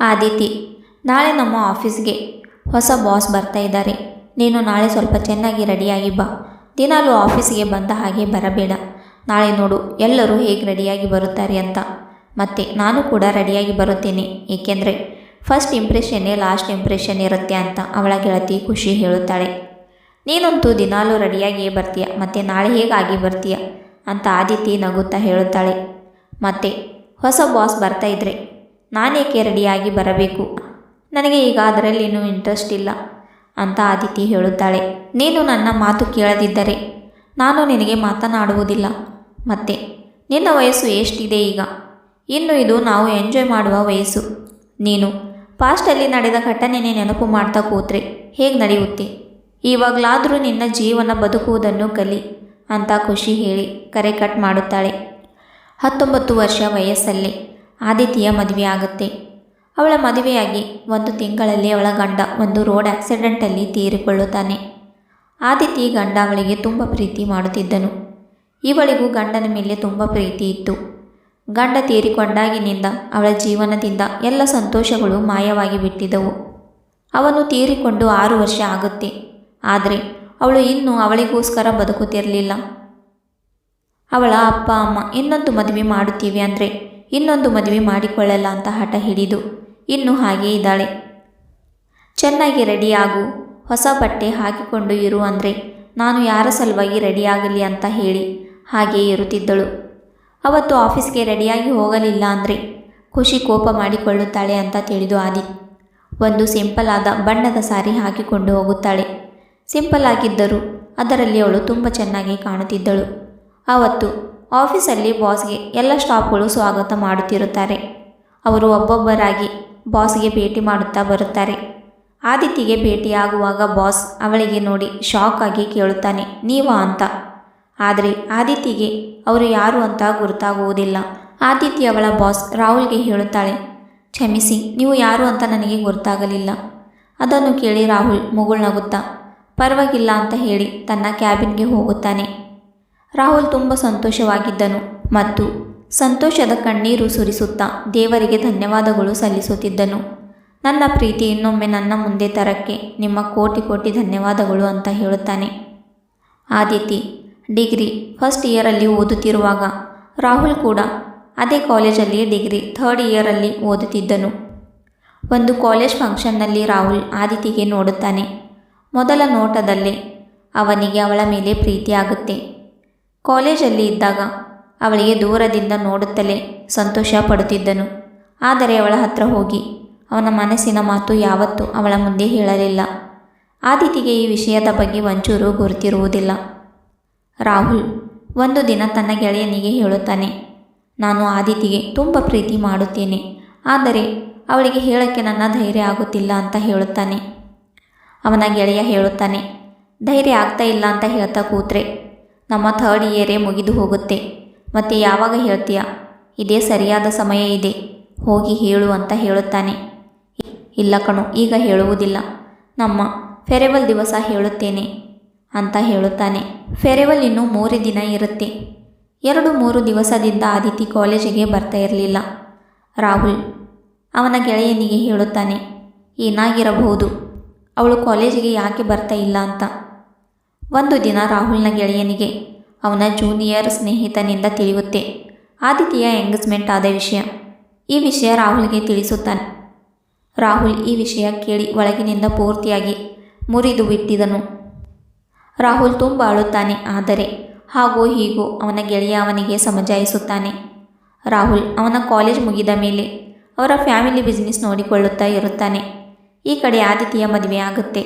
ಆದಿತಿ, ನಾಳೆ ನಮ್ಮ ಆಫೀಸ್ಗೆ ಹೊಸ ಬಾಸ್ ಬರ್ತಾ ಇದ್ದಾರೆ ನೀನು ನಾಳೆ ಸ್ವಲ್ಪ ಚೆನ್ನಾಗಿ ರೆಡಿಯಾಗಿ ಬಾ. ದಿನಾಲೂ ಆಫೀಸ್ಗೆ ಬಂದ ಹಾಗೆ ಬರಬೇಡ. ನಾಳೆ ನೋಡು, ಎಲ್ಲರೂ ಹೇಗೆ ರೆಡಿಯಾಗಿ ಬರುತ್ತಾರೆ ಅಂತ. ಮತ್ತು ನಾನು ಕೂಡ ರೆಡಿಯಾಗಿ ಬರುತ್ತೇನೆ, ಏಕೆಂದರೆ ಫಸ್ಟ್ ಇಂಪ್ರೆಷನ್ನೇ ಲಾಸ್ಟ್ ಇಂಪ್ರೆಷನ್ ಇರುತ್ತೆ ಅಂತ ಅವಳ ಗೆಳತಿ ಖುಷಿ ಹೇಳುತ್ತಾಳೆ. ನೀನಂತೂ ದಿನಾಲೂ ರೆಡಿಯಾಗಿಯೇ ಬರ್ತೀಯ? ಮತ್ತು ನಾಳೆ ಹೇಗಾಗಿ ಬರ್ತೀಯ? ಅಂತ ಆದಿತಿ ನಗುತ್ತಾ ಹೇಳುತ್ತಾಳೆ. ಮತ್ತು ಹೊಸ ಬಾಸ್ ಬರ್ತಾ ಇದ್ರೆ ನಾನೇಕೆ ರೆಡಿಯಾಗಿ ಬರಬೇಕು? ನನಗೆ ಈಗ ಅದರಲ್ಲಿ ಇನ್ನೂ ಇಂಟ್ರೆಸ್ಟ್ ಇಲ್ಲ, ಅಂತ ಆದಿತಿ ಹೇಳುತ್ತಾಳೆ. ನೀನು ನನ್ನ ಮಾತು ಕೇಳದಿದ್ದರೆ ನಾನು ನಿನಗೆ ಮಾತನಾಡುವುದಿಲ್ಲ. ಮತ್ತೆ, ನಿನ್ನ ವಯಸ್ಸು ಎಷ್ಟಿದೆ ಈಗ? ಇನ್ನು ಇದು ನಾವು ಎಂಜಾಯ್ ಮಾಡುವ ವಯಸ್ಸು. ನೀನು ಪಾಸ್ಟಲ್ಲಿ ನಡೆದ ಘಟನೆನೇ ನೆನಪು ಮಾಡ್ತಾ ಕೂತ್ರೆ ಹೇಗೆ ನಡೆಯುತ್ತೆ? ಇವಾಗಲಾದರೂ ನಿನ್ನ ಜೀವನ ಬದುಕುವುದನ್ನು ಕಲಿ, ಅಂತ ಖುಷಿ ಹೇಳಿ ಕರೆ ಕಟ್ ಮಾಡುತ್ತಾಳೆ. ಹತ್ತೊಂಬತ್ತು ವರ್ಷ ವಯಸ್ಸಲ್ಲಿ ಆದಿತಿಯ ಮದುವೆ ಆಗುತ್ತೆ ಅವಳ ಮದುವೆಯಾಗಿ ಒಂದು ತಿಂಗಳಲ್ಲಿ ಅವಳ ಗಂಡ ಒಂದು ರೋಡ್ ಆಕ್ಸಿಡೆಂಟಲ್ಲಿ ತೀರಿಕೊಳ್ಳುತ್ತಾನೆ. ಆದಿತಿ ಗಂಡ ಅವಳಿಗೆ ತುಂಬ ಪ್ರೀತಿ ಮಾಡುತ್ತಿದ್ದನು. ಇವಳಿಗೂ ಗಂಡನ ಮೇಲೆ ತುಂಬ ಪ್ರೀತಿ ಇತ್ತು. ಗಂಡ ತೀರಿಕೊಂಡಾಗಿನಿಂದ ಅವಳ ಜೀವನದಿಂದ ಎಲ್ಲ ಸಂತೋಷಗಳು ಮಾಯವಾಗಿ ಬಿಟ್ಟಿದ್ದವು. ಅವನು ತೀರಿಕೊಂಡು ಆರು ವರ್ಷ ಆಗುತ್ತೆ. ಆದರೆ ಅವಳು ಇನ್ನೂ ಅವಳಿಗೋಸ್ಕರ ಬದುಕುತ್ತಿರಲಿಲ್ಲ. ಅವಳ ಅಪ್ಪ, ಅಮ್ಮ ಇನ್ನೊಂದು ಮದುವೆ ಮಾಡುತ್ತೀವಿ ಅಂದರೆ ಇನ್ನೊಂದು ಮದುವೆ ಮಾಡಿಕೊಳ್ಳಲ್ಲ ಅಂತ ಹಠ ಹಿಡಿದು, ಇನ್ನು ಹಾಗೆ ಇದ್ದಾಳೆ. ಚೆನ್ನಾಗಿ ರೆಡಿಯಾಗು ಹೊಸ ಬಟ್ಟೆ ಹಾಕಿಕೊಂಡು ಇರು ಅಂದರೆ ನಾನು ಯಾರ ಸಲುವಾಗಿ ರೆಡಿಯಾಗಲಿ ಅಂತ ಹೇಳಿ ಹಾಗೆ ಇರುತ್ತಿದ್ದಳು. ಅವತ್ತು ಆಫೀಸ್ಗೆ ರೆಡಿಯಾಗಿ ಹೋಗಲಿಲ್ಲ ಅಂದರೆ ಖುಷಿ ಕೋಪ ಮಾಡಿಕೊಳ್ಳುತ್ತಾಳೆ ಅಂತ ತಿಳಿದು ಆದಿ. ಒಂದು ಸಿಂಪಲ್ ಆದ ಬಣ್ಣದ ಸಾರಿ ಹಾಕಿಕೊಂಡು ಹೋಗುತ್ತಾಳೆ. ಸಿಂಪಲ್ ಆಗಿದ್ದರೂ ಅದರಲ್ಲಿ ಅವಳು ತುಂಬ ಚೆನ್ನಾಗಿ ಕಾಣುತ್ತಿದ್ದಳು. ಆವತ್ತು ಆಫೀಸಲ್ಲಿ ಬಾಸ್ಗೆ ಎಲ್ಲ ಸ್ಟಾಫ್ಗಳು ಸ್ವಾಗತ ಮಾಡುತ್ತಿರುತ್ತಾರೆ. ಅವರು ಒಬ್ಬೊಬ್ಬರಾಗಿ ಬಾಸ್ಗೆ ಭೇಟಿ ಮಾಡುತ್ತಾ ಬರುತ್ತಾರೆ. ಆದಿತಿಗೆ ಭೇಟಿಯಾಗುವಾಗ ಬಾಸ್ ಅವಳಿಗೆ ನೋಡಿ ಶಾಕ್ ಆಗಿ ಕೇಳುತ್ತಾನೆ, ನೀವಾ ಅಂತ? ಆದರೆ ಆದಿತಿಗೆ ಅವರು ಯಾರು ಅಂತ ಗುರುತಾಗುವುದಿಲ್ಲ. ಆದಿತಿ ಅವಳ ಬಾಸ್ ರಾಹುಲ್ಗೆ ಹೇಳುತ್ತಾಳೆ, ಕ್ಷಮಿಸಿ, ನೀವು ಯಾರು ಅಂತ ನನಗೆ ಗೊತ್ತಾಗಲಿಲ್ಲ ಅದನ್ನು ಕೇಳಿ ರಾಹುಲ್ ಮುಗುಳ್ನಗುತ್ತಾ, ಪರವಾಗಿಲ್ಲ ಅಂತ ಹೇಳಿ ತನ್ನ ಕ್ಯಾಬಿನ್ಗೆ ಹೋಗುತ್ತಾನೆ. ರಾಹುಲ್ ತುಂಬ ಸಂತೋಷವಾಗಿದ್ದನು ಮತ್ತು ಸಂತೋಷದ ಕಣ್ಣೀರು ಸುರಿಸುತ್ತಾ ದೇವರಿಗೆ ಧನ್ಯವಾದಗಳು ಸಲ್ಲಿಸುತ್ತಿದ್ದನು. ನನ್ನ ಪ್ರೀತಿ ಇನ್ನೊಮ್ಮೆ ನನ್ನ ಮುಂದೆ ತರಕ್ಕೆ ನಿಮ್ಮ ಕೋಟಿ ಕೋಟಿ ಧನ್ಯವಾದಗಳು ಅಂತ ಹೇಳುತ್ತಾನೆ. ಆದಿತಿ ಡಿಗ್ರಿ ಫಸ್ಟ್ ಇಯರಲ್ಲಿ ಓದುತ್ತಿರುವಾಗ ರಾಹುಲ್ ಕೂಡ ಅದೇ ಕಾಲೇಜಲ್ಲಿ ಡಿಗ್ರಿ ಥರ್ಡ್ ಇಯರಲ್ಲಿ ಓದುತ್ತಿದ್ದನು. ಒಂದು ಕಾಲೇಜ್ ಫಂಕ್ಷನ್ನಲ್ಲಿ ರಾಹುಲ್ ಆದಿತಿಗೆ ನೋಡುತ್ತಾನೆ. ಮೊದಲ ನೋಟದಲ್ಲೇ ಅವನಿಗೆ ಅವಳ ಮೇಲೆ ಪ್ರೀತಿಯಾಗುತ್ತೆ ಕಾಲೇಜಲ್ಲಿ ಇದ್ದಾಗ ಅವಳಿಗೆ ದೂರದಿಂದ ನೋಡುತ್ತಲೇ ಸಂತೋಷ ಪಡುತ್ತಿದ್ದನು. ಆದರೆ ಅವಳ ಹತ್ರ ಹೋಗಿ ಅವನ ಮನಸ್ಸಿನ ಮಾತು ಯಾವತ್ತೂ ಅವಳ ಮುಂದೆ ಹೇಳಲಿಲ್ಲ. ಆದಿತಿಗೆ ಈ ವಿಷಯದ ಬಗ್ಗೆ ಒಂಚೂರು ಗುರುತಿರುವುದಿಲ್ಲ. ರಾಹುಲ್, ಒಂದು ದಿನ ತನ್ನ ಗೆಳೆಯನಿಗೆ ಹೇಳುತ್ತಾನೆ, ನಾನು ಆದಿತಿಗೆ ತುಂಬ ಪ್ರೀತಿ ಮಾಡುತ್ತೇನೆ, ಆದರೆ ಅವಳಿಗೆ ಹೇಳೋಕ್ಕೆ ನನ್ನ ಧೈರ್ಯ ಆಗುತ್ತಿಲ್ಲ ಅಂತ ಹೇಳುತ್ತಾನೆ. ಅವನ ಗೆಳೆಯ ಹೇಳುತ್ತಾನೆ, ಧೈರ್ಯ ಆಗ್ತಾ ಇಲ್ಲ ಅಂತ ಹೇಳ್ತಾ ಕೂತ್ರೆ ನಮ್ಮ ಥರ್ಡ್ ಇಯರೇ ಮುಗಿದು ಹೋಗುತ್ತೆ. ಮತ್ತೆ ಯಾವಾಗ ಹೇಳ್ತೀಯ? ಇದೇ ಸರಿಯಾದ ಸಮಯ ಇದೆ. ಹೋಗಿ ಹೇಳು ಅಂತ ಹೇಳುತ್ತಾನೆ. ಇಲ್ಲ ಕಣು, ಈಗ ಹೇಳುವುದಿಲ್ಲ. ನಮ್ಮ ಫೆರೆವಲ್ ದಿವಸ ಹೇಳುತ್ತೇನೆ ಅಂತ ಹೇಳುತ್ತಾನೆ. ಫೆರೆವಲ್ ಇನ್ನೂ ಮೂರೇ ದಿನ ಇರುತ್ತೆ. ಎರಡು ಮೂರು ದಿವಸದಿಂದ ಆದಿತಿ ಕಾಲೇಜಿಗೆ ಬರ್ತಾ ಇರಲಿಲ್ಲ. ರಾಹುಲ್, ಅವನ ಗೆಳೆಯನಿಗೆ ಹೇಳುತ್ತಾನೆ, ಏನಾಗಿರಬಹುದು? ಅವಳು ಕಾಲೇಜಿಗೆ ಯಾಕೆ ಬರ್ತಾ ಇಲ್ಲ ಅಂತ. ಒಂದು ದಿನ ರಾಹುಲ್ನ ಗೆಳೆಯನಿಗೆ, ಅವನ ಜೂನಿಯರ್ ಸ್ನೇಹಿತನಿಂದ ತಿಳಿಯುತ್ತೆ. ಆದಿತ್ಯ ಎಂಗೇಜ್ಮೆಂಟ್ ಆದ ವಿಷಯ. ಈ ವಿಷಯ ರಾಹುಲ್ಗೆ ತಿಳಿಸುತ್ತಾನೆ. ರಾಹುಲ್ ಈ ವಿಷಯ ಕೇಳಿ ಒಳಗಿನಿಂದ ಪೂರ್ತಿಯಾಗಿ ಮುರಿದು ಬಿಟ್ಟಿದನು. ರಾಹುಲ್ ತುಂಬ ಅಳುತ್ತಾನೆ, ಆದರೆ ಹಾಗೂ ಹೀಗೋ ಅವನ ಗೆಳೆಯ ಅವನಿಗೆ ಸಮಜಾಯಿಸುತ್ತಾನೆ. ರಾಹುಲ್ ಅವನ ಕಾಲೇಜ್ ಮುಗಿದ ಮೇಲೆ ಅವರ ಫ್ಯಾಮಿಲಿ ಬಿಸ್ನೆಸ್ ನೋಡಿಕೊಳ್ಳುತ್ತಾ ಇರುತ್ತಾನೆ. ಈ ಕಡೆ ಆದಿತ್ಯ ಮದುವೆ ಆಗುತ್ತೆ.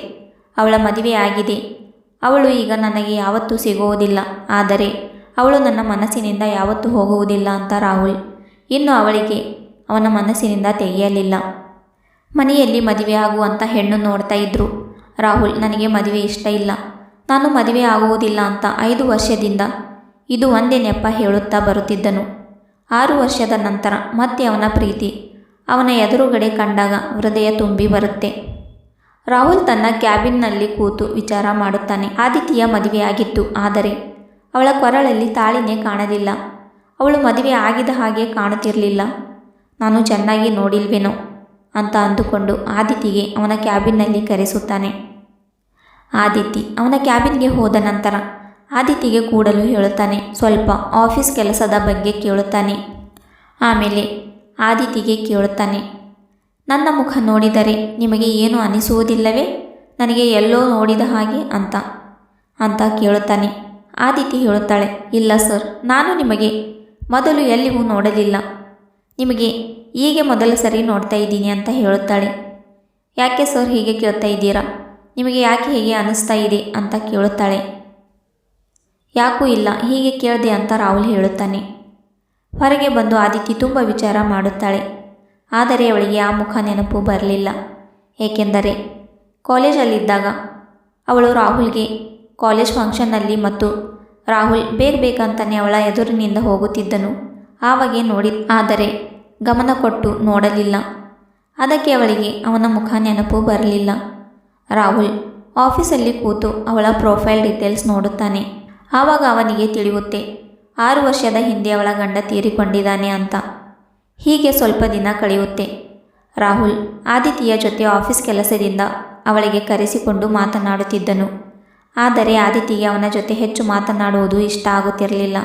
ಅವಳ ಮದುವೆ ಆಗಿದೆ. ಅವಳು ಈಗ ನನಗೆ ಯಾವತ್ತೂ ಸಿಗುವುದಿಲ್ಲ, ಆದರೆ ಅವಳು ನನ್ನ ಮನಸ್ಸಿನಿಂದ ಯಾವತ್ತೂ ಹೋಗುವುದಿಲ್ಲ ಅಂತ ರಾಹುಲ್. ಇನ್ನು ಅವಳಿಗೆ ಅವನ ಮನಸ್ಸಿನಿಂದ ತೆಗೆಯಲಿಲ್ಲ. ಮನೆಯಲ್ಲಿ ಮದುವೆ ಆಗುವಂಥ ಹೆಣ್ಣು ನೋಡ್ತಾ ಇದ್ರು. ರಾಹುಲ್, ನನಗೆ ಮದುವೆ ಇಷ್ಟ ಇಲ್ಲ. ನಾನು ಮದುವೆ ಆಗುವುದಿಲ್ಲ ಅಂತ ಐದು ವರ್ಷದಿಂದ ಇದು ಒಂದೇ ನೆಪ ಹೇಳುತ್ತಾ ಬರುತ್ತಿದ್ದನು. ಆರು ವರ್ಷದ ನಂತರ ಮತ್ತೆ ಅವನ ಪ್ರೀತಿ ಅವನ ಎದುರುಗಡೆ ಕಂಡಾಗ ಹೃದಯ ತುಂಬಿ ಬರುತ್ತೆ. ರಾಹುಲ್ ತನ್ನ ಕ್ಯಾಬಿನ್ನಲ್ಲಿ ಕೂತು ವಿಚಾರ ಮಾಡುತ್ತಾನೆ. ಆದಿತಿಯ ಮದುವೆಯಾಗಿತ್ತು. ಆದರೆ ಅವಳ ಕೊರಳಲ್ಲಿ ತಾಳಿನೇ ಕಾಣಲಿಲ್ಲ. ಅವಳು ಮದುವೆ ಆಗಿದ ಹಾಗೆ ಕಾಣುತ್ತಿರಲಿಲ್ಲ. ನಾನು ಚೆನ್ನಾಗಿ ನೋಡಿಲ್ವೇನೋ ಅಂತ ಅಂದುಕೊಂಡು ಆದಿತಿಗೆ ಅವನ ಕ್ಯಾಬಿನ್ನಲ್ಲಿ ಕರೆಸುತ್ತಾನೆ. ಆದಿತಿ ಅವನ ಕ್ಯಾಬಿನ್ಗೆ ಹೋದ ನಂತರ ಆದಿತಿಗೆ ಕೂಡಲು ಹೇಳುತ್ತಾನೆ. ಸ್ವಲ್ಪ ಆಫೀಸ್ ಕೆಲಸದ ಬಗ್ಗೆ ಕೇಳುತ್ತಾನೆ. ಆಮೇಲೆ ಆದಿತಿಗೆ ಕೇಳುತ್ತಾನೆ. ನನ್ನ ಮುಖ ನೋಡಿದರೆ ನಿಮಗೆ ಏನು ಅನಿಸುವುದಿಲ್ಲವೇ? ನನಗೆ ಎಲ್ಲೋ ನೋಡಿದ ಹಾಗೆ ಅಂತ. ಅಂತ ಕೇಳುತ್ತಾನೆ. ಆದಿತಿ ಹೇಳುತ್ತಾಳೆ, ಇಲ್ಲ ಸರ್, ನಾನು ನಿಮಗೆ ಮೊದಲು ಎಲ್ಲಿಗೂ ನೋಡಲಿಲ್ಲ. ನಿಮಗೆ ಹೀಗೆ ಮೊದಲ ಸರಿ ನೋಡ್ತಾ ಇದ್ದೀನಿ ಅಂತ ಹೇಳುತ್ತಾಳೆ. ಯಾಕೆ ಸರ್ ಹೀಗೆ ಕೇಳ್ತಾ ಇದ್ದೀರಾ? ನಿಮಗೆ ಯಾಕೆ ಹೀಗೆ ಅನಿಸ್ತಾ ಇದೆ ಅಂತ ಕೇಳುತ್ತಾಳೆ. ಯಾಕೂ ಇಲ್ಲ, ಹೀಗೆ ಕೇಳಿದೆ ಅಂತ ರಾಹುಲ್ ಹೇಳುತ್ತಾನೆ. ಹೊರಗೆ ಬಂದು ಆದಿತಿ ತುಂಬ ವಿಚಾರ ಮಾಡುತ್ತಾಳೆ. ಆದರೆ ಅವಳಿಗೆ ಆ ಮುಖ ನೆನಪು ಬರಲಿಲ್ಲ. ಏಕೆಂದರೆ ಕಾಲೇಜಲ್ಲಿದ್ದಾಗ ಅವಳು ರಾಹುಲ್ಗೆ ಕಾಲೇಜ್ ಫಂಕ್ಷನ್ನಲ್ಲಿ ಮತ್ತು ರಾಹುಲ್ ಬೇಗ ಬೇಕಂತಾನೆ ಅವಳ ಎದುರಿನಿಂದ ಹೋಗುತ್ತಿದ್ದನು. ಆವಾಗೆ ನೋಡಿ, ಆದರೆ ಗಮನ ಕೊಟ್ಟು ನೋಡಲಿಲ್ಲ. ಅದಕ್ಕೆ ಅವಳಿಗೆ ಅವನ ಮುಖ ನೆನಪು ಬರಲಿಲ್ಲ. ರಾಹುಲ್ ಆಫೀಸಲ್ಲಿ ಕೂತು ಅವಳ ಪ್ರೊಫೈಲ್ ಡೀಟೇಲ್ಸ್ ನೋಡುತ್ತಾನೆ. ಆವಾಗ ಅವನಿಗೆ ತಿಳಿಯುತ್ತೆ, ಆರು ವರ್ಷದ ಹಿಂದೆ ಅವಳ ಗಂಡ ತೀರಿಕೊಂಡಿದ್ದಾನೆ ಅಂತ. ಹೀಗೆ ಸ್ವಲ್ಪ ದಿನ ಕಳೆಯುತ್ತೆ. ರಾಹುಲ್, ಆದಿತಿಯ ಜೊತೆ ಆಫೀಸ್ ಕೆಲಸದಿಂದ ಅವಳಿಗೆ ಕರೆಸಿಕೊಂಡು ಮಾತನಾಡುತ್ತಿದ್ದನು. ಆದರೆ ಆದಿತಿಗೆ ಅವನ ಜೊತೆ ಹೆಚ್ಚು ಮಾತನಾಡುವುದು ಇಷ್ಟ ಆಗುತ್ತಿರಲಿಲ್ಲ.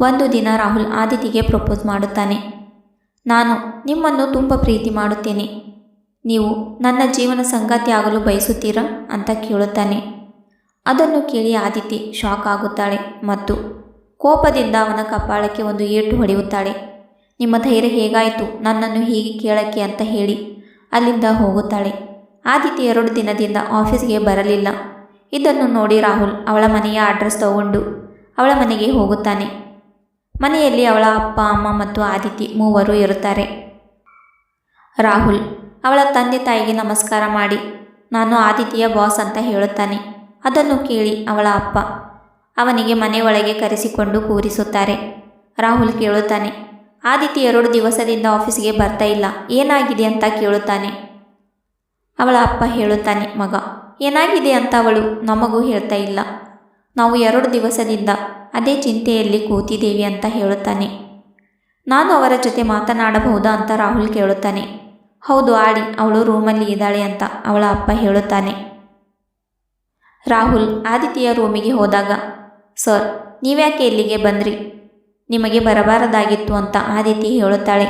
ಒಂದು ದಿನ ರಾಹುಲ್ ಆದಿತಿಗೆ ಪ್ರಪೋಸ್ ಮಾಡುತ್ತಾನೆ. ನಾನು ನಿಮ್ಮನ್ನು ತುಂಬ ಪ್ರೀತಿ ಮಾಡುತ್ತೇನೆ. ನೀವು ನನ್ನ ಜೀವನ ಸಂಗಾತಿ ಆಗಲು ಬಯಸುತ್ತೀರಾ ಅಂತ ಕೇಳುತ್ತಾನೆ. ಅದನ್ನು ಕೇಳಿ ಆದಿತಿ ಶಾಕ್ ಆಗುತ್ತಾಳೆ ಮತ್ತು ಕೋಪದಿಂದ ಅವನ ಕಪಾಳಕ್ಕೆ ಒಂದು ಏಟು ಹೊಡೆಯುತ್ತಾಳೆ. ನಿಮ್ಮ ಧೈರ್ಯ ಹೇಗಾಯಿತು ನನ್ನನ್ನು ಹೀಗೆ ಕೇಳಕ್ಕೆ ಅಂತ ಹೇಳಿ ಅಲ್ಲಿಂದ ಹೋಗುತ್ತಾಳೆ. ಆದಿತ್ಯ ಎರಡು ದಿನದಿಂದ ಆಫೀಸ್ಗೆ ಬರಲಿಲ್ಲ. ಇದನ್ನು ನೋಡಿ ರಾಹುಲ್ ಅವಳ ಮನೆಯ ಅಡ್ರೆಸ್ ತಗೊಂಡು ಅವಳ ಮನೆಗೆ ಹೋಗುತ್ತಾನೆ. ಮನೆಯಲ್ಲಿ ಅವಳ ಅಪ್ಪ, ಅಮ್ಮ ಮತ್ತು ಆದಿತಿ ಮೂವರು ಇರುತ್ತಾರೆ. ರಾಹುಲ್, ಅವಳ ತಂದೆ ತಾಯಿಗೆ ನಮಸ್ಕಾರ ಮಾಡಿ, ನಾನು ಆದಿತಿಯ ಬಾಸ್ ಅಂತ ಹೇಳುತ್ತಾನೆ. ಅದನ್ನು ಕೇಳಿ ಅವಳ ಅಪ್ಪ ಅವನಿಗೆ ಮನೆ ಕರೆಸಿಕೊಂಡು ಕೂರಿಸುತ್ತಾರೆ. ರಾಹುಲ್ ಕೇಳುತ್ತಾನೆ ಆದಿತಿ ಎರಡು ದಿವಸದಿಂದ ಆಫೀಸ್ಗೆ ಬರ್ತಾ ಇಲ್ಲ. ಏನಾಗಿದೆ ಅಂತ ಕೇಳುತ್ತಾನೆ. ಅವಳ ಅಪ್ಪ ಹೇಳುತ್ತಾನೆ, ಮಗ, ಏನಾಗಿದೆ ಅಂತ ಅವಳು ನಮಗೂ ಹೇಳ್ತಾ ಇಲ್ಲ. ನಾವು ಎರಡು ದಿವಸದಿಂದ ಅದೇ ಚಿಂತೆಯಲ್ಲಿ ಕೂತಿದ್ದೇವೆ ಅಂತ ಹೇಳುತ್ತಾನೆ. ನಾನು ಅವರ ಜೊತೆ ಮಾತನಾಡಬಹುದಾ ಅಂತ ರಾಹುಲ್ ಕೇಳುತ್ತಾನೆ. ಹೌದು ಆಡಿ, ಅವಳು ರೂಮಲ್ಲಿ ಇದ್ದಾಳೆ ಅಂತ ಅವಳ ಅಪ್ಪ ಹೇಳುತ್ತಾನೆ. ರಾಹುಲ್ ಆದಿತ್ಯ ರೂಮಿಗೆ ಹೋದಾಗ, ಸರ್, ನೀವ್ಯಾಕೆ ಇಲ್ಲಿಗೆ ಬಂದ್ರಿ? ನಿಮಗೆ ಬರಬಾರದಾಗಿತ್ತು ಅಂತ ಆದಿತಿ ಹೇಳುತ್ತಾಳೆ.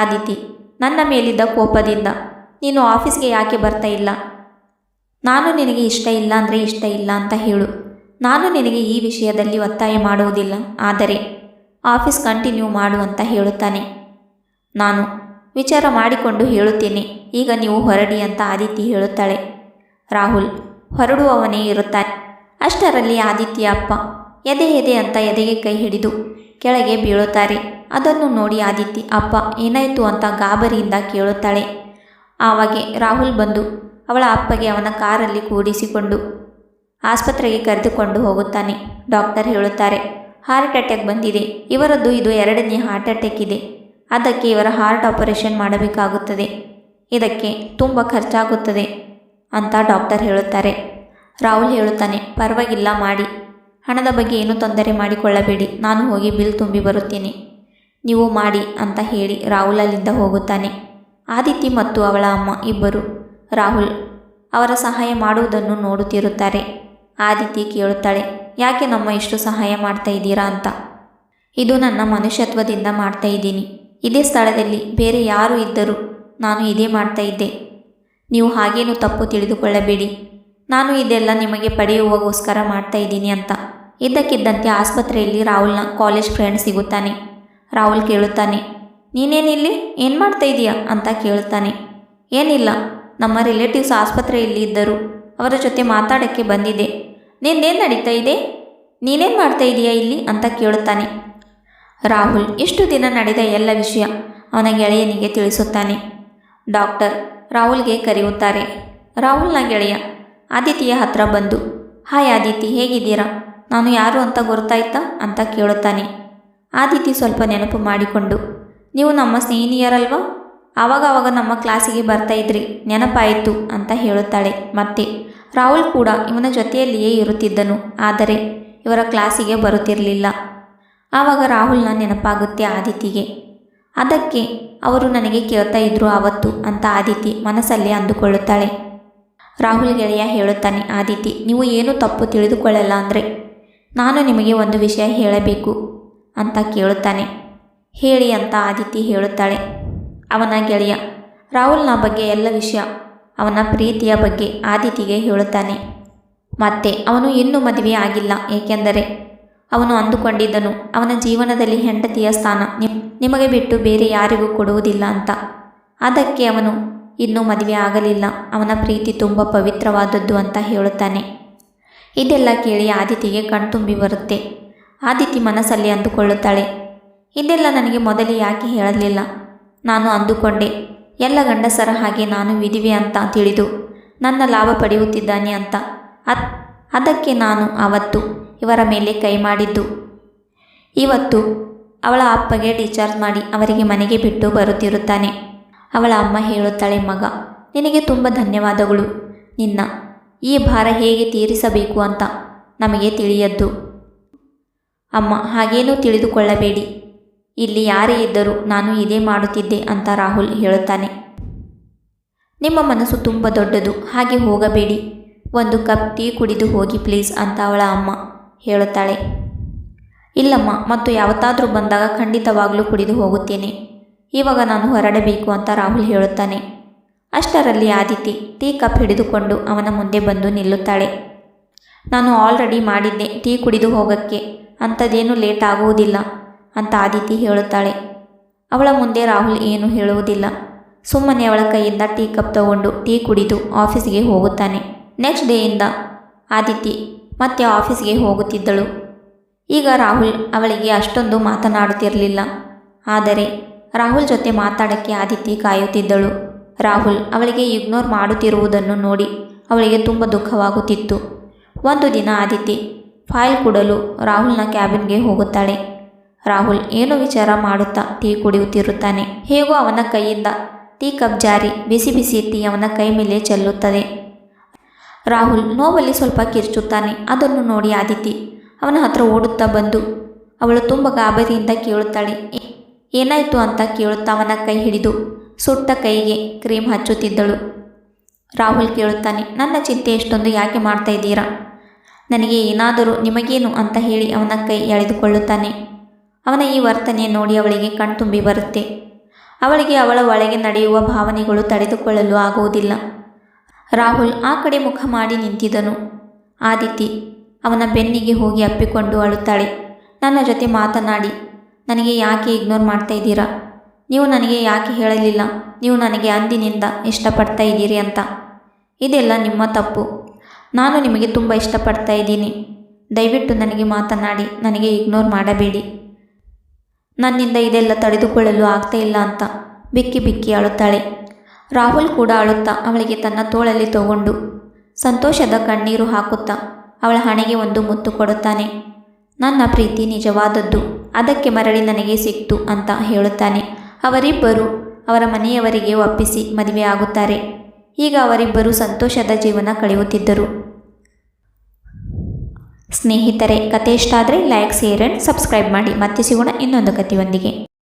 ಆದಿತಿ, ನನ್ನ ಮೇಲಿದ್ದ ಕೋಪದಿಂದ ನೀನು ಆಫೀಸ್ಗೆ ಯಾಕೆ ಬರ್ತಾ ಇಲ್ಲ? ನಾನು ನಿನಗೆ ಇಷ್ಟ ಇಲ್ಲ ಅಂದರೆ ಇಷ್ಟ ಇಲ್ಲ ಅಂತ ಹೇಳು. ನಾನು ನಿನಗೆ ಈ ವಿಷಯದಲ್ಲಿ ಒತ್ತಾಯ ಮಾಡುವುದಿಲ್ಲ, ಆದರೆ ಆಫೀಸ್ ಕಂಟಿನ್ಯೂ ಮಾಡು ಅಂತ ಹೇಳುತ್ತಾನೆ. ನಾನು ವಿಚಾರ ಮಾಡಿಕೊಂಡು ಹೇಳುತ್ತೇನೆ, ಈಗ ನೀವು ಹೊರಡಿ ಅಂತ ಆದಿತಿ ಹೇಳುತ್ತಾಳೆ. ರಾಹುಲ್ ಹೊರಡುವವನೇ ಇರುತ್ತಾನೆ ಅಷ್ಟರಲ್ಲಿ ಆದಿತ್ಯ ಅಪ್ಪ ಎದೆ ಎದೆ ಅಂತ ಎದೆಗೆ ಕೈ ಹಿಡಿದು ಕೆಳಗೆ ಬೀಳುತ್ತಾರೆ. ಅದನ್ನು ನೋಡಿ ಆದಿತ್ಯ, ಅಪ್ಪ, ಏನಾಯಿತು ಅಂತ ಗಾಬರಿಯಿಂದ ಕೇಳುತ್ತಾಳೆ. ಆವಾಗೆ ರಾಹುಲ್ ಬಂದು ಅವಳ ಅಪ್ಪಗೆ ಅವನ ಕಾರಲ್ಲಿ ಕೂಡಿಸಿಕೊಂಡು ಆಸ್ಪತ್ರೆಗೆ ಕರೆದುಕೊಂಡು ಹೋಗುತ್ತಾನೆ. ಡಾಕ್ಟರ್ ಹೇಳುತ್ತಾರೆ, ಹಾರ್ಟ್ ಅಟ್ಯಾಕ್ ಬಂದಿದೆ. ಇವರದ್ದು ಇದು ಎರಡನೇ ಹಾರ್ಟ್ ಅಟ್ಯಾಕ್ ಇದೆ. ಅದಕ್ಕೆ ಇವರ ಹಾರ್ಟ್ ಆಪರೇಷನ್ ಮಾಡಬೇಕಾಗುತ್ತದೆ. ಇದಕ್ಕೆ ತುಂಬ ಖರ್ಚಾಗುತ್ತದೆ ಅಂತ ಡಾಕ್ಟರ್ ಹೇಳುತ್ತಾರೆ. ರಾಹುಲ್ ಹೇಳುತ್ತಾನೆ, ಪರವಾಗಿಲ್ಲ, ಮಾಡಿ. ಹಣದ ಬಗ್ಗೆ ಏನೂ ತೊಂದರೆ ಮಾಡಿಕೊಳ್ಳಬೇಡಿ. ನಾನು ಹೋಗಿ ಬಿಲ್ ತುಂಬಿ ಬರುತ್ತೇನೆ. ನೀವು ಮಾಡಿ ಅಂತ ಹೇಳಿ ರಾಹುಲ್ ಅಲ್ಲಿಂದ ಹೋಗುತ್ತಾನೆ. ಆದಿತಿ ಮತ್ತು ಅವಳ ಅಮ್ಮ ಇಬ್ಬರು. ರಾಹುಲ್ ಅವರ ಸಹಾಯ ಮಾಡುವುದನ್ನು ನೋಡುತ್ತಿರುತ್ತಾರೆ. ಆದಿತಿ ಕೇಳುತ್ತಾಳೆ, ಯಾಕೆ ನಮ್ಮ ಇಷ್ಟು ಸಹಾಯ ಮಾಡ್ತಾ ಇದ್ದೀರಾ ಅಂತ? ಇದು ನನ್ನ ಮನುಷ್ಯತ್ವದಿಂದ ಮಾಡ್ತಾ ಇದ್ದೀನಿ. ಇದೇ ಸ್ಥಳದಲ್ಲಿ ಬೇರೆ ಯಾರು ಇದ್ದರೂ ನಾನು ಇದೇ ಮಾಡ್ತಾ ಇದ್ದೆ. ನೀವು ಹಾಗೇನು ತಪ್ಪು ತಿಳಿದುಕೊಳ್ಳಬೇಡಿ. ನಾನು ಇದೆಲ್ಲ ನಿಮಗೆ ಪಡೆಯುವಗೋಸ್ಕರ ಮಾಡ್ತಾ ಇದ್ದೀನಿ ಅಂತ. ಇದ್ದಕ್ಕಿದ್ದಂತೆ ಆಸ್ಪತ್ರೆಯಲ್ಲಿ ರಾಹುಲ್ನ ಕಾಲೇಜ್ ಫ್ರೆಂಡ್ ಸಿಗುತ್ತಾನೆ. ರಾಹುಲ್ ಕೇಳುತ್ತಾನೆ, ನೀನೇನಿಲ್ಲಿ? ಏನು ಮಾಡ್ತಾ ಇದೀಯಾ? ಅಂತ ಕೇಳುತ್ತಾನೆ, ಏನಿಲ್ಲ. ನಮ್ಮ ರಿಲೇಟಿವ್ಸ್ ಆಸ್ಪತ್ರೆಯಲ್ಲಿ ಇದ್ದರು. ಅವರ ಜೊತೆ ಮಾತಾಡೋಕ್ಕೆ ಬಂದಿದೆ. ನಿನ್ನೇನು ನಡೀತಾ ಇದೆ? ನೀನೇನು ಮಾಡ್ತಾ ಇದೀಯಾ ಇಲ್ಲಿ? ಅಂತ ಕೇಳುತ್ತಾನೆ. ರಾಹುಲ್ ಇಷ್ಟು ದಿನ ನಡೆದ ಎಲ್ಲ ವಿಷಯ ಅವನ ಗೆಳೆಯನಿಗೆ ತಿಳಿಸುತ್ತಾನೆ. ಡಾಕ್ಟರ್ ರಾಹುಲ್ಗೆ ಕರೆಯುತ್ತಾರೆ, ರಾಹುಲ್ನ ಗೆಳೆಯ, ಆದಿತಿಯ ಹತ್ರ ಬಂದು. ಹಾಯ್ ಆದಿತಿ ಹೇಗಿದ್ದೀರಾ? ನಾನು ಯಾರು ಅಂತ ಗೊತ್ತಾಯ್ತಾ ಅಂತ ಕೇಳುತ್ತಾನೆ. ಆದಿತಿ ಸ್ವಲ್ಪ ನೆನಪು ಮಾಡಿಕೊಂಡು, ನೀವು ನಮ್ಮ ಸ್ನೇಹಿನಿಯರಲ್ವಾ? ಆವಾಗ ಆವಾಗ ನಮ್ಮ ಕ್ಲಾಸಿಗೆ ಬರ್ತಾ ಇದ್ರಿ, ನೆನಪಾಯಿತು ಅಂತ ಹೇಳುತ್ತಾಳೆ. ಮತ್ತೆ, ರಾಹುಲ್ ಕೂಡ ಇವನ ಜೊತೆಯಲ್ಲಿಯೇ ಇರುತ್ತಿದ್ದನು, ಆದರೆ ಇವರ ಕ್ಲಾಸಿಗೆ ಬರುತ್ತಿರಲಿಲ್ಲ. ಆವಾಗ ರಾಹುಲ್ನ ನೆನಪಾಗುತ್ತೆ ಆದಿತಿಗೆ ಅದಕ್ಕೆ ಅವರು ನನಗೆ ಕೇಳ್ತಾ ಇದ್ರು ಆವತ್ತು ಅಂತ ಆದಿತಿ ಮನಸ್ಸಲ್ಲಿ ಅಂದುಕೊಳ್ಳುತ್ತಾಳೆ. ರಾಹುಲ್ ಗೆಳೆಯ ಹೇಳುತ್ತಾನೆ ಆದಿತಿ ನೀವು ಏನು ತಪ್ಪು ತಿಳಿದುಕೊಳ್ಳಲ್ಲ ಅಂದರೆ ನಾನು ನಿಮಗೆ ಒಂದು ವಿಷಯ ಹೇಳಬೇಕು ಅಂತ ಕೇಳುತ್ತಾನೆ. ಹೇಳಿ ಅಂತ ಆದಿತಿ ಹೇಳುತ್ತಾಳೆ. ಅವನ ಗೆಳೆಯ, ರಾಹುಲ್ನ ಬಗ್ಗೆ ಎಲ್ಲ ವಿಷಯ ಅವನ ಪ್ರೀತಿಯ ಬಗ್ಗೆ ಆದಿತಿಗೆ ಹೇಳುತ್ತಾನೆ. ಮತ್ತೆ ಅವನು ಇನ್ನೂ ಮದುವೆ ಆಗಿಲ್ಲ, ಏಕೆಂದರೆ ಅವನು ಅಂದುಕೊಂಡಿದ್ದನು, ಅವನ ಜೀವನದಲ್ಲಿ ಹೆಂಡತಿಯ ಸ್ಥಾನ ನಿಮ್ ನಿಮಗೆ ಬಿಟ್ಟು ಬೇರೆ ಯಾರಿಗೂ ಕೊಡುವುದಿಲ್ಲ ಅಂತ. ಅದಕ್ಕೆ ಅವನು ಇನ್ನೂ ಮದುವೆ ಆಗಲಿಲ್ಲ, ಅವನ ಪ್ರೀತಿ ತುಂಬ ಪವಿತ್ರವಾದದ್ದು ಅಂತ ಹೇಳುತ್ತಾನೆ. ಇದೆಲ್ಲ ಕೇಳಿ ಆದಿತಿಗೆ ಕಣ್ತುಂಬಿ ಬರುತ್ತೆ. ಆದಿತಿ ಮನಸ್ಸಲ್ಲಿ ಅಂದುಕೊಳ್ಳುತ್ತಾಳೆ. ಇದೆಲ್ಲ ನನಗೆ ಮೊದಲೇ ಯಾಕೆ ಹೇಳಲಿಲ್ಲ? ನಾನು ಅಂದುಕೊಂಡೆ. ಎಲ್ಲ ಗಂಡಸರ ಹಾಗೆ ನಾನು ವಿಧಿವೆ ಅಂತ ತಿಳಿದು ನನ್ನ ಲಾಭ ಪಡೆಯುತ್ತಿದ್ದಾನೆ ಅಂತ. ಅತ್ ಅದಕ್ಕೆ ನಾನು ಆವತ್ತು ಇವರ ಮೇಲೆ ಕೈ ಮಾಡಿದ್ದು. ಇವತ್ತು ಅವಳ ಅಪ್ಪಗೆ ಡಿಸ್ಚಾರ್ಜ್ ಮಾಡಿ ಅವರಿಗೆ ಮನೆಗೆ ಬಿಟ್ಟು ಬರುತ್ತಿರುತ್ತಾನೆ. ಅವಳ ಅಮ್ಮ ಹೇಳುತ್ತಾಳೆ, ಮಗ, ನಿನಗೆ ತುಂಬ ಧನ್ಯವಾದಗಳು. ನಿನ್ನ ಈ ಭಾರ ಹೇಗೆ ತೀರಿಸಬೇಕು ಅಂತ ನಮಗೆ ತಿಳಿಯದ್ದು. ಅಮ್ಮ, ಹಾಗೇನೂ ತಿಳಿದುಕೊಳ್ಳಬೇಡಿ. ಇಲ್ಲಿ ಯಾರೇ ಇದ್ದರೂ ನಾನು ಇದೇ ಮಾಡುತ್ತಿದ್ದೆ ಅಂತ ರಾಹುಲ್ ಹೇಳುತ್ತಾನೆ. ನಿಮ್ಮ ಮನಸ್ಸು ತುಂಬ ದೊಡ್ಡದು, ಹಾಗೆ ಹೋಗಬೇಡಿ. ಒಂದು ಕಪ್ ಟೀ ಕುಡಿದು ಹೋಗಿ ಪ್ಲೀಸ್ ಅಂತ ಅವಳ ಅಮ್ಮ ಹೇಳುತ್ತಾಳೆ. ಇಲ್ಲಮ್ಮ, ಮತ್ತು ಯಾವತ್ತಾದರೂ ಬಂದಾಗ ಖಂಡಿತವಾಗಲೂ ಕುಡಿದು ಹೋಗುತ್ತೇನೆ. ಇವಾಗ ನಾನು ಹೊರಡಬೇಕು ಅಂತ ರಾಹುಲ್ ಹೇಳುತ್ತಾನೆ. ಅಷ್ಟರಲ್ಲಿ ಆದಿತಿ ಟೀ ಕಪ್ ಹಿಡಿದುಕೊಂಡು ಅವನ ಮುಂದೆ ಬಂದು ನಿಲ್ಲುತ್ತಾಳೆ. ನಾನು ಆಲ್ರೆಡಿ ಮಾಡಿದ್ದೆ, ಟೀ ಕುಡಿದು ಹೋಗೋಕ್ಕೆ. ಅಂಥದ್ದೇನು ಲೇಟ್ ಆಗುವುದಿಲ್ಲ, ಅಂತ ಆದಿತಿ ಹೇಳುತ್ತಾಳೆ. ಅವಳ ಮುಂದೆ ರಾಹುಲ್ ಏನು ಹೇಳುವುದಿಲ್ಲ. ಸುಮ್ಮನೆ ಅವಳ ಕೈಯಿಂದ ಟೀ ಕಪ್ ತಗೊಂಡು ಟೀ ಕುಡಿದು ಆಫೀಸ್ಗೆ ಹೋಗುತ್ತಾನೆ. ನೆಕ್ಸ್ಟ್ ಡೇಯಿಂದ ಆದಿತಿ ಮತ್ತೆ ಆಫೀಸ್ಗೆ ಹೋಗುತ್ತಿದ್ದಳು. ಈಗ ರಾಹುಲ್ ಅವಳಿಗೆ ಅಷ್ಟೊಂದು ಮಾತನಾಡುತ್ತಿರಲಿಲ್ಲ. ಆದರೆ ರಾಹುಲ್ ಜೊತೆ ಮಾತಾಡೋಕ್ಕೆ ಆದಿತಿ ಕಾಯುತ್ತಿದ್ದಳು. ರಾಹುಲ್ ಅವಳಿಗೆ ಇಗ್ನೋರ್ ಮಾಡುತ್ತಿರುವುದನ್ನು ನೋಡಿ ಅವಳಿಗೆ ತುಂಬ ದುಃಖವಾಗುತ್ತಿತ್ತು. ಒಂದು ದಿನ ಆದಿತಿ ಫೈಲ್ ಕೊಡಲು ರಾಹುಲ್ನ ಕ್ಯಾಬಿನ್ಗೆ ಹೋಗುತ್ತಾಳೆ. ರಾಹುಲ್ ಏನೋ ವಿಚಾರ ಮಾಡುತ್ತಾ ಟೀ ಕುಡಿಯುತ್ತಿರುತ್ತಾನೆ. ಹೇಗೋ ಅವನ ಕೈಯಿಂದ ಟೀ ಕಪ್ ಜಾರಿ ಬಿಸಿ ಬಿಸಿ ಟೀ ಅವನ ಕೈ ಮೇಲೆ ಚೆಲ್ಲುತ್ತದೆ. ರಾಹುಲ್ ನೋವಲ್ಲಿ ಸ್ವಲ್ಪ ಕಿರ್ಚುತ್ತಾನೆ. ಅದನ್ನು ನೋಡಿ ಆದಿತಿ ಅವನ ಹತ್ರ ಓಡುತ್ತಾ ಬಂದು ಅವಳು ತುಂಬ ಗಾಬರಿಯಿಂದ ಕೇಳುತ್ತಾಳೆ. "ಏ- ಏನಾಯಿತು ಅಂತ ಕೇಳುತ್ತಾ ಅವನ ಕೈ ಹಿಡಿದು ಸುಟ್ಟ ಕೈಗೆ ಕ್ರೀಮ್ ಹಚ್ಚುತ್ತಿದ್ದಳು. ರಾಹುಲ್ ಕೇಳುತ್ತಾನೆ, ನನ್ನ ಚಿಂತೆ ಎಷ್ಟೊಂದು ಯಾಕೆ ಮಾಡ್ತಾ ಇದ್ದೀರಾ? ನನಗೆ ಏನಾದರೂ ನಿಮಗೇನು ಅಂತ ಹೇಳಿ ಅವನ ಕೈ ಎಳೆದುಕೊಳ್ಳುತ್ತಾನೆ. ಅವನ ಈ ವರ್ತನೆ ನೋಡಿ ಅವಳಿಗೆ ಕಣ್ತುಂಬಿ ಬರುತ್ತೆ. ಅವಳಿಗೆ ಅವಳ ಒಳಗೆ ನಡೆಯುವ ಭಾವನೆಗಳು ತಡೆದುಕೊಳ್ಳಲು ಆಗುವುದಿಲ್ಲ. ರಾಹುಲ್ ಆ ಕಡೆ ಮುಖ ಮಾಡಿ ನಿಂತಿದ್ದನು ಆದಿತಿ ಅವನ ಬೆನ್ನಿಗೆ ಹೋಗಿ ಅಪ್ಪಿಕೊಂಡು ಅಳುತ್ತಾಳೆ, ನನ್ನ ಜೊತೆ ಮಾತನಾಡಿ, ನನಗೆ ಯಾಕೆ ಇಗ್ನೋರ್ ಮಾಡ್ತಾ ಇದ್ದೀರಾ? ನೀವು ನನಗೆ ಯಾಕೆ ಹೇಳಲಿಲ್ಲ? ನೀವು ನನಗೆ ಅಂದಿನಿಂದ ಇಷ್ಟಪಡ್ತಾ ಇದ್ದೀರಿ ಅಂತ. ಇದೆಲ್ಲ ನಿಮ್ಮ ತಪ್ಪು. ನಾನು ನಿಮಗೆ ತುಂಬ ಇಷ್ಟಪಡ್ತಾ ಇದ್ದೀನಿ. ದಯವಿಟ್ಟು ನನಗೆ ಮಾತನಾಡಿ, ನನಗೆ ಇಗ್ನೋರ್ ಮಾಡಬೇಡಿ. ನನ್ನಿಂದ ಇದೆಲ್ಲ ತಡೆದುಕೊಳ್ಳಲು ಆಗ್ತಾ ಇಲ್ಲ ಅಂತ ಬಿಕ್ಕಿ ಬಿಕ್ಕಿ ಅಳುತ್ತಾಳೆ. ರಾಹುಲ್ ಕೂಡ ಅಳುತ್ತಾ ಅವಳಿಗೆ ತನ್ನ ತೋಳಲ್ಲಿ ತಗೊಂಡು ಸಂತೋಷದ ಕಣ್ಣೀರು ಹಾಕುತ್ತಾ ಅವಳ ಹಣೆಗೆ ಒಂದು ಮುತ್ತು ಕೊಡುತ್ತಾನೆ. ನನ್ನ ಪ್ರೀತಿ ನಿಜವಾದದ್ದು. ಅದಕ್ಕೆ ಮರಳಿ ನನಗೆ ಸಿಕ್ತು ಅಂತ ಹೇಳುತ್ತಾನೆ. ಅವರಿಬ್ಬರು ಅವರ ಮನೆಯವರಿಗೆ ಒಪ್ಪಿಸಿ ಮದುವೆ ಆಗುತ್ತಾರೆ. ಈಗ ಅವರಿಬ್ಬರು ಸಂತೋಷದ ಜೀವನ ಕಳೆಯುತ್ತಿದ್ದರು. ಸ್ನೇಹಿತರೆ ಕತೆ ಇಷ್ಟ ಆದರೆ ಲೈಕ್ ಶೇರ್ ಆ್ಯಂಡ್ ಸಬ್ಸ್ಕ್ರೈಬ್ ಮಾಡಿ. ಮತ್ತೆ ಸಿಗೋಣ ಇನ್ನೊಂದು ಕಥೆಯೊಂದಿಗೆ.